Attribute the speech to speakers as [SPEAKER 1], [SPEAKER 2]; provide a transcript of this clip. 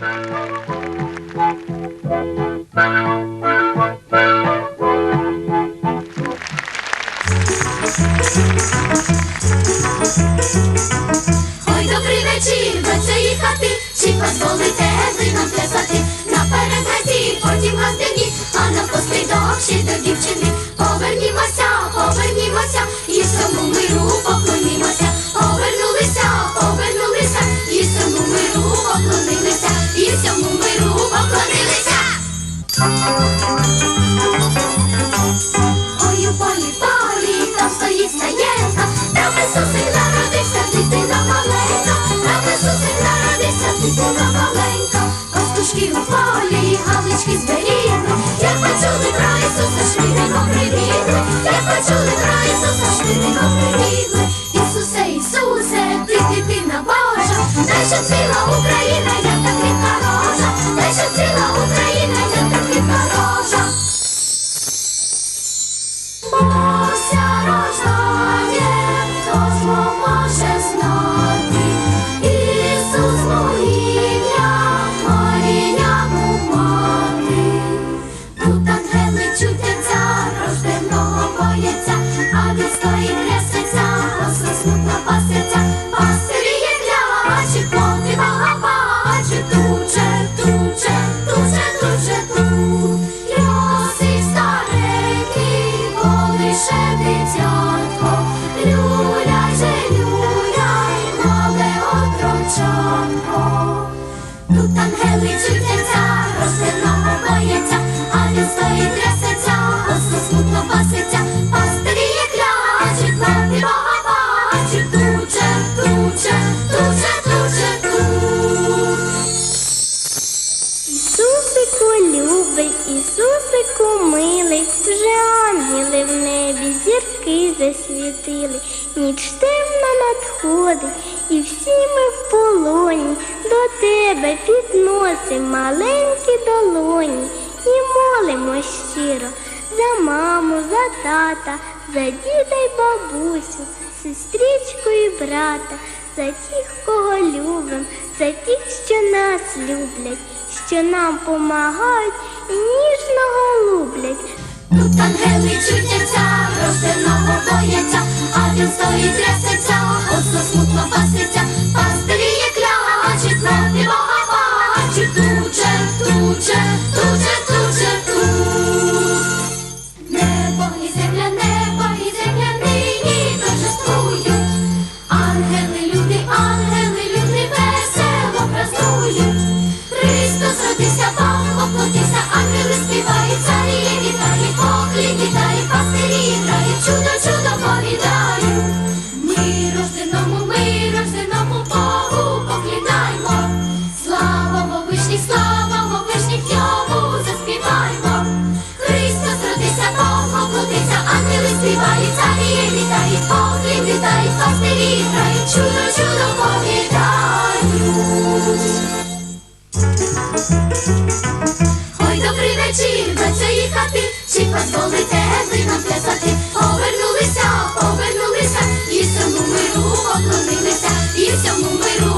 [SPEAKER 1] Ой, народився, маленька. Пастушки у полі, галички зберігли, як почули про Ісуса, швиденько прибігли, як почули про Ісуса, швиденько прибігли. Ісусе, Ісусе, ти дитина Божа, дай що ціла Україна, як та квітка рожа, дай щоб ціла Україна, як та квітка рожа. Oh.
[SPEAKER 2] Ісусику милий, вже ангели в небі, зірки засвітили, ніч темна надходить, і всі ми в полоні, до тебе підносим маленькі долоні. І молимо щиро за маму, за тата, за діда й бабусю, сестричку і брата, за тих, кого любим, за тих, що нас люблять, що нам помагають і ніжно голублять.
[SPEAKER 1] Тут ангели чудяться, рожденого бояться, а він стоїть трясеться, от смутно паситься, чудо, чудо повідають. Ой, добрий вечір, до хати, чи дозволите ви нам плясати? Повернулися, повернулися, і всьому миру поклонилися, і всьому миру